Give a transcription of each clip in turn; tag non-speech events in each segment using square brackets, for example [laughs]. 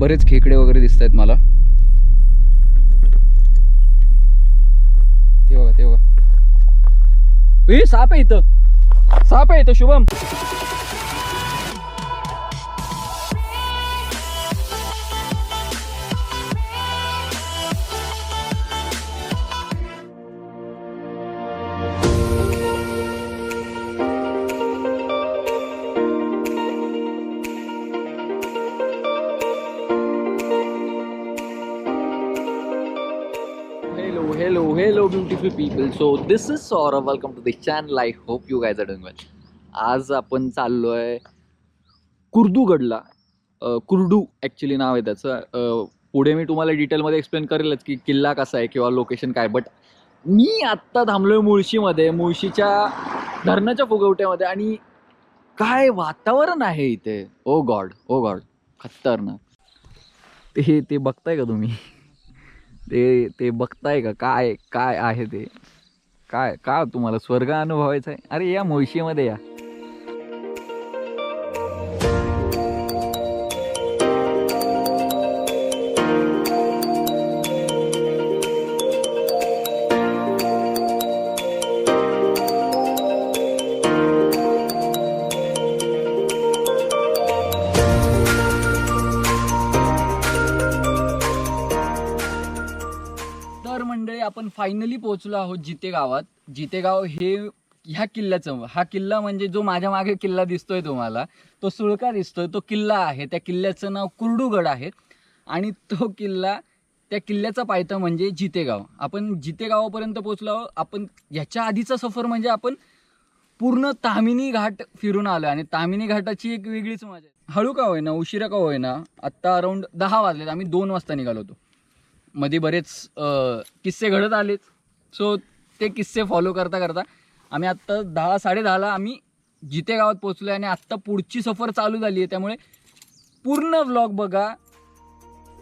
बरेच खेकडे वगैरे दिसत आहेत मला. ते बघा ते बघा. साप आहे इथं. साप आहे इथं Shubham. Hello, people so this is is welcome to this channel I hope you guys guys are आज आपण चाललोय कुर्दूगडला. कुर्डू ॲक्च्युली नाव आहे त्याचं. पुढे मी तुम्हाला डिटेलमध्ये एक्सप्लेन करेलच की किल्ला कसा आहे किंवा लोकेशन काय. बट मी आत्ता थांबलोय मुळशीमध्ये मुळशीच्या धरणाच्या फुगवट्यामध्ये आणि काय वातावरण आहे इथे? ओ गॉड ओ गॉड खतरनाक. ते ते बघताय का तुम्ही? ते ते बघताय का? काय काय आहे ते? काय का तुम्हाला स्वर्ग अनुभवायचा आहे अरे या मुळशीमध्ये या. आपण फायनली पोहोचलो आहोत जिते गावात जिते गाव हे ह्या किल्ल्याचं हा किल्ला म्हणजे जो माझ्या मागे किल्ला दिसतोय तुम्हाला तो सुळका दिसतोय तो किल्ला आहे. त्या किल्ल्याचं नाव कुर्डूगड आहे आणि तो किल्ला त्या किल्ल्याचा पायथा म्हणजे जितेगाव. आपण जितेगावापर्यंत पोहोचलो आहोत. आपण ह्याच्या आधीचा सफर म्हणजे आपण पूर्ण तामिनी घाट फिरून आलो आणि तामिनी घाटाची एक वेगळीच मजा आहे. हळू का होईना उशिरा का होईना आत्ता अराऊंड दहा वाजलेत. आम्ही दोन वाजता निघालो होतो. मध्ये बरेच किस्से घडत आलेत. सो ते किस्से फॉलो करता करता आम्ही आत्ता दहा साडेदहाला आम्ही जिते गावात पोचलो आणि आत्ता पुढची सफर चालू झाली आहे त्यामुळे पूर्ण व्लॉग बघा.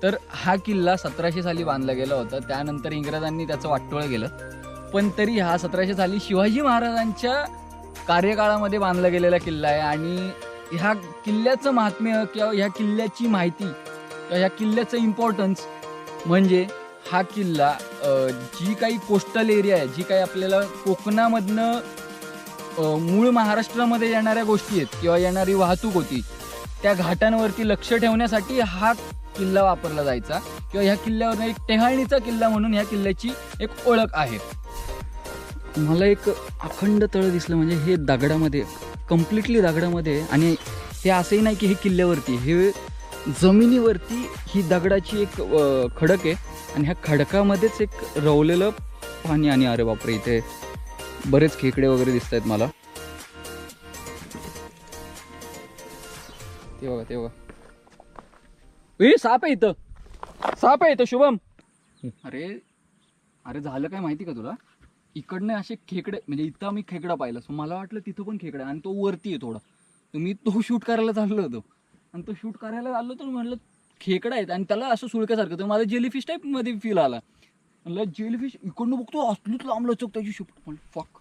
तर हा किल्ला सतराशे साली बांधला गेला होता. त्यानंतर इंग्रजांनी त्याचं वाटोळं केलं. पण तरी हा सतराशे साली शिवाजी महाराजांच्या कार्यकाळामध्ये बांधला गेलेला किल्ला आहे. आणि ह्या किल्ल्याचं महात्म्य किंवा ह्या किल्ल्याची माहिती किंवा ह्या किल्ल्याचं इम्पॉर्टन्स म्हणजे हा किल्ला जी काही कोस्टल एरिया आहे जी काही आपल्याला कोकणामधनं मूळ महाराष्ट्रामध्ये येणाऱ्या गोष्टी आहेत किंवा येणारी वाहतूक होती त्या घाटांवरती लक्ष ठेवण्यासाठी हा किल्ला वापरला जायचा किंवा ह्या किल्ल्यावर एक टेहाळणीचा किल्ला म्हणून ह्या किल्ल्याची एक ओळख आहे. मला एक अखंड तळ दिसलं म्हणजे हे दगडामध्ये कम्प्लिटली दगडामध्ये आणि हे असंही नाही की हे किल्ल्यावरती हे जमिनीवरती ही दगडाची एक खडक आहे आणि ह्या खडकामध्येच एक रवलेलं पाणी आणि अरे बापरे इथे बरेच खेकडे वगैरे दिसत आहेत मला. ते बघा ते बघा. ए साप आहे इथं. साप आहे इथं शुभम. अरे अरे झालं काय माहिती का तुला? इकडनं असे खेकडे म्हणजे इथं आम्ही खेकडा पाहिला सो मला वाटलं तिथं पण खेकडा आणि तो वरती आहे थोडा. तर मी तो शूट करायला चाललो होतो. आणि तो शूट करायला चाललो तर म्हटलं खेकडा आहेत. आणि त्याला असं सुळक्यासारखं तर मला जेलीफिश टाईपमध्ये फील आला. म्हणलं जेलीफिश इकडनं बघतो असलीच लांब लचक त्याची शूट म्हणलं फक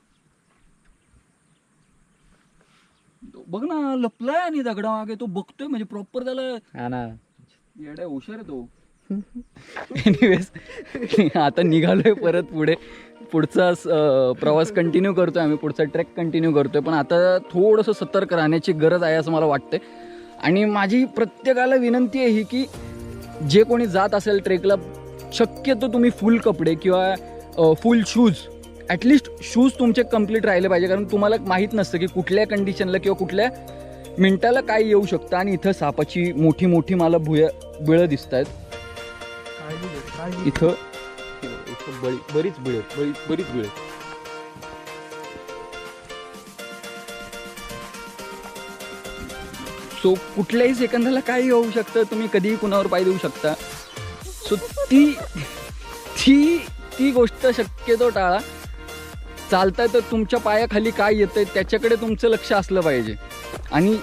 बघ ना लपलाय आणि दगडा मागे तो बघतोय म्हणजे प्रॉपर त्याला हा ना. येडा हुशार आहे तो. एनिवेज आता निघालोय परत पुढे. पुढचा प्रवास कंटिन्यू करतोय आम्ही पुढचा ट्रेक कंटिन्यू करतोय. पण आता थोडंसं सतर्क राहण्याची गरज आहे असं मला वाटतंय. आणि माझी प्रत्येकाला विनंती आहे ही की जे कोणी जात असेल ट्रेकला शक्यतो तुम्ही फुल कपडे किंवा full shoes at least shoes तुमचे कंप्लीट राहिले पाहिजे. कारण तुम्हाला माहीत नसतं की कुठल्या कंडिशनला किंवा कुठल्या मिनिटाला काय येऊ शकतं. आणि इथं सापाची मोठी मोठी मला भुया बिळं दिसत आहेत इथं इथं बरी बरीच बिळ बरी बरीच बिळ. सो कुठल्याही सेकंदाला काही होऊ शकतं तुम्ही कधीही कुणावर पाय देऊ शकता. सो ती ती ती गोष्ट शक्यतो टाळा. चालताय तर तुमच्या पायाखाली काय येतंय त्याच्याकडे तुमचं लक्ष असलं पाहिजे. आणि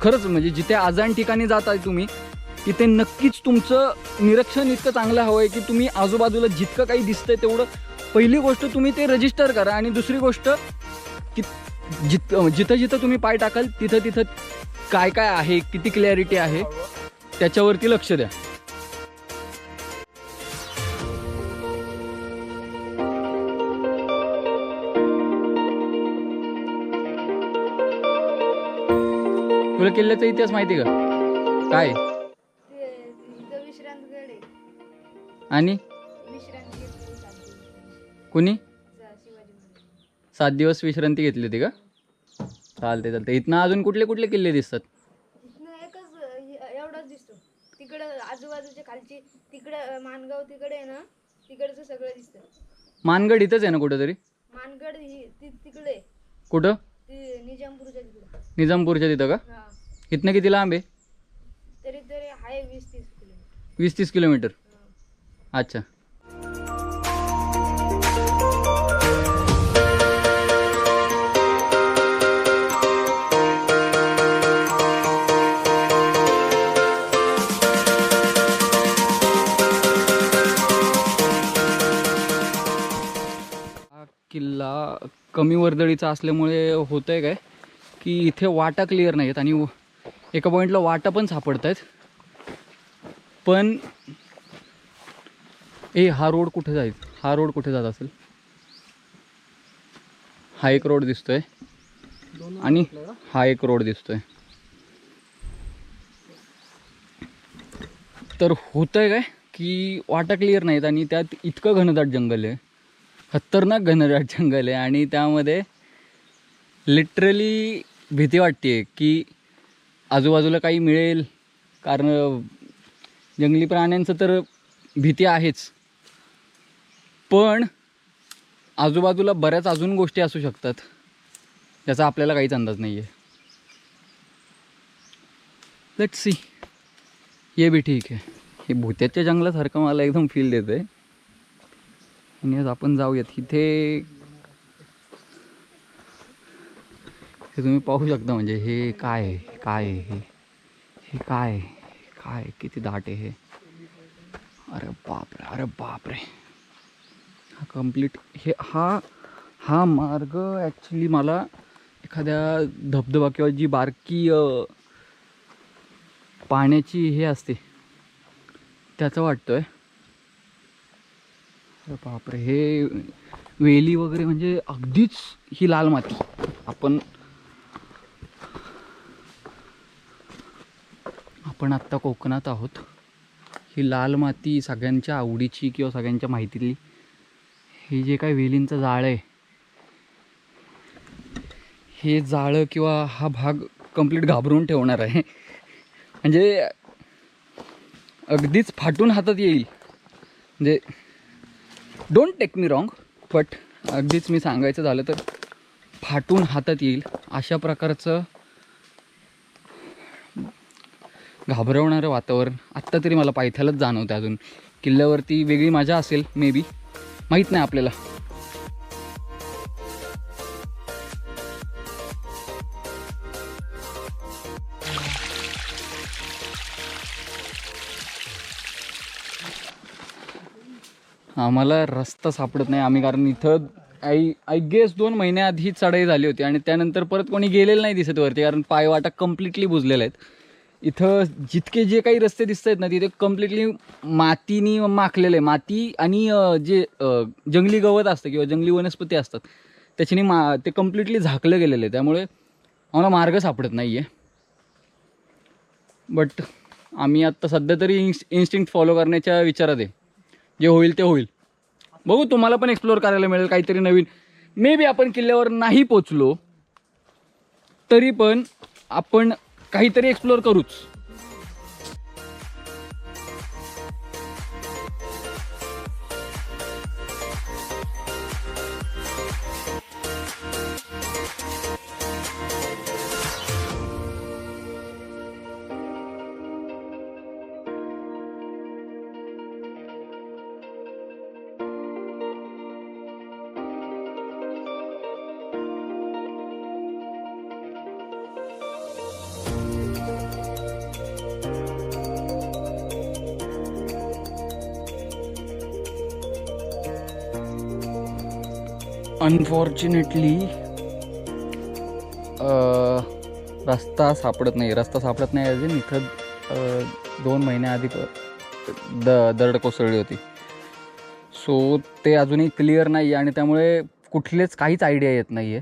खरंच म्हणजे जिथे आजाण ठिकाणी जात आहे तुम्ही तिथे नक्कीच तुमचं निरीक्षण इतकं चांगलं हवं आहे की तुम्ही आजूबाजूला जितकं काही दिसतंय तेवढं पहिली गोष्ट तुम्ही ते रजिस्टर करा. आणि दुसरी गोष्ट की जित जिथं जिथं तुम्ही पाय टाकाल तिथं तिथं काय काय आहे किती क्लॅरिटी आहे त्याच्यावरती लक्ष द्या. तुला किल्ल्याचा इतिहास माहिती का? काय? आणि? कुणी? सात दिवस विश्रांती घेतली होती का? चालते चालते इथनं अजून कुठले कुठले किल्ले दिसतात? इथनं एकच एवढाच दिसतो. तिकडं आजूबाजूच्या खालची तिकडं मानगाव तिकडे आहे ना तिकडचं सगळं दिसतं. मानगड इथंच आहे ना कुठंतरी? मानगड ही ति- तिकडे. आहे. कुठं? ती निजामपूरच्या तिकडे. निजामपूरच्या तिथं का? हा. इथनं किती लांब आहे? तरी तरी आहे वीस तीस किलोमीटर. वीस तीस किलोमीटर. हा. अच्छा. आता कमी वर्दळीचा असल्यामुळे होतं आहे काय की इथे वाटा क्लिअर आहेत आणि एका पॉईंटला वाटा पण सापडत आहेत पण ए हा रोड कुठे जाईल? हा रोड कुठे जात असेल? हा एक रोड दिसतोय. आणि हा एक रोड दिसतोय. तर होतंय काय की वाटा क्लिअर नाहीत आणि त्यात इतकं घनदाट जंगल आहे. खतरनाक घनदाट जंगल आहे आणि त्यामध्ये लिटरली भीती वाटते की आजूबाजूला काही मिळेल. कारण जंगली प्राण्यांचं तर भीती आहेच. पण आजूबाजूला बऱ्याच अजून गोष्टी असू शकतात. याचा आपल्याला काहीच अंदाज नाही आहे लेट सी ये भी ठीक आहे. हे भुत्याच्या जंगलासारखं मला एकदम फील देतं आहे आणि आज आपण जाऊयात. इथे हे तुम्ही पाहू शकता म्हणजे हे काय आहे काय आहे हे हे काय आहे? काय किती दाट आहे हे. अरे बापरे अरे बापरे. हा कंप्लीट हे हा हा मार्ग ॲक्च्युली मला एखाद्या धबधबा किंवा जी बारकी पाण्याची हे असते त्याचं वाटतो आहे बापरे हे वेली वगैरे म्हणजे अगदीच ही लाल माती. आपण आपण आत्ता कोकणात आहोत. ही लाल माती सगळ्यांच्या आवडीची किंवा सगळ्यांच्या माहितीतली. हे जे काय वेलींचं जाळं आहे हे जाळं किंवा हा भाग कंप्लीट घाबरून ठेवणार आहे. म्हणजे अगदीच फाटून हातात येईल. म्हणजे don't take me wrong but अगदीच मी सांगायचं झालं तर फाटून हातात येईल. अशा प्रकारचं घाबरवणारं वातावरण आत्ता तरी मला पायथ्यालाच जाणवतं अजून. किल्ल्यावरती वेगळी मजा असेल मे बी माहीत नाही आपल्याला. आम्हाला रस्ता सापडत नाही. आम्ही कारण इथं आई आय गेस दोन महिन्याआधी चढाई झाली होती आणि त्यानंतर परत कोणी गेलेलं नाही दिसत वरती कारण पायवाटा कम्प्लिटली बुजलेल्या आहेत. इथं जितके जे काही रस्ते दिसत आहेत ना तिथे कम्प्लिटली मातीनी माखलेले आहे. माती आणि जे जंगली गवत असतं किंवा जंगली वनस्पती असतात त्याच्याने मा ते कम्प्लिटली झाकलं गेलेलं आहे. त्यामुळे आम्हाला मार्ग सापडत नाही आहे बट आम्ही आत्ता सध्या तरी इन्स इन्स्टिंक्ट फॉलो करण्याच्या विचारात आहे. जे होईल ते होईल. बघू तुम्हाला पण एक्सप्लोअर करायला मिळेल काहीतरी नवीन. मे बी आपण किल्ल्यावर नाही पोचलो तरी पण आपण काहीतरी एक्सप्लोअर करूच. अनफॉर्च्युनेटली रस्ता सापडत नाही. रस्ता सापडत नाही अजून. इथं दोन महिन्याआधी द दरड कोसळली होती. सो ते अजूनही क्लिअर नाही आहे आणि त्यामुळे कुठलेच काहीच आयडिया येत नाही आहे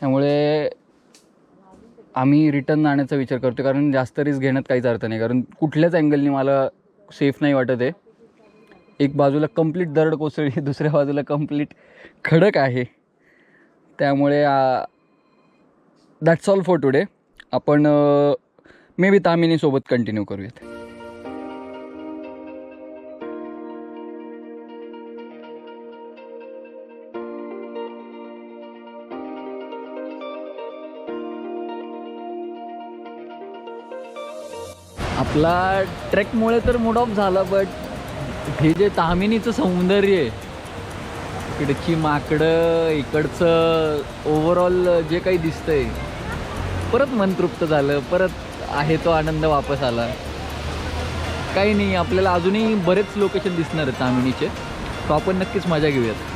त्यामुळे आम्ही रिटर्न जाण्याचा विचार करतो कारण जास्त रिस्क घेण्यात काहीच अर्थ नाही. कारण कुठल्याच अँगलनी मला सेफ नाही वाटत आहे. एक बाजूला कंप्लीट दरड कोसळली [laughs] दुसऱ्या बाजूला कंप्लीट खडक आहे. त्यामुळे दॅट्स ऑल फॉर टुडे आपण मे बी तामिनीसोबत कंटिन्यू करूयात. आपला ट्रेकमुळे तर मूड ऑफ झाला बट हे जे तामिनीचं सौंदर्य आहे इकडची माकडं इकडचं ओव्हरऑल जे काही दिसतंय परत मन तृप्त झालं परत आहे तो आनंद वापस आला. काही नाही आपल्याला अजूनही बरेच लोकेशन दिसणार आहेत तामिनीचे. तो आपण नक्कीच मजा घेऊयात.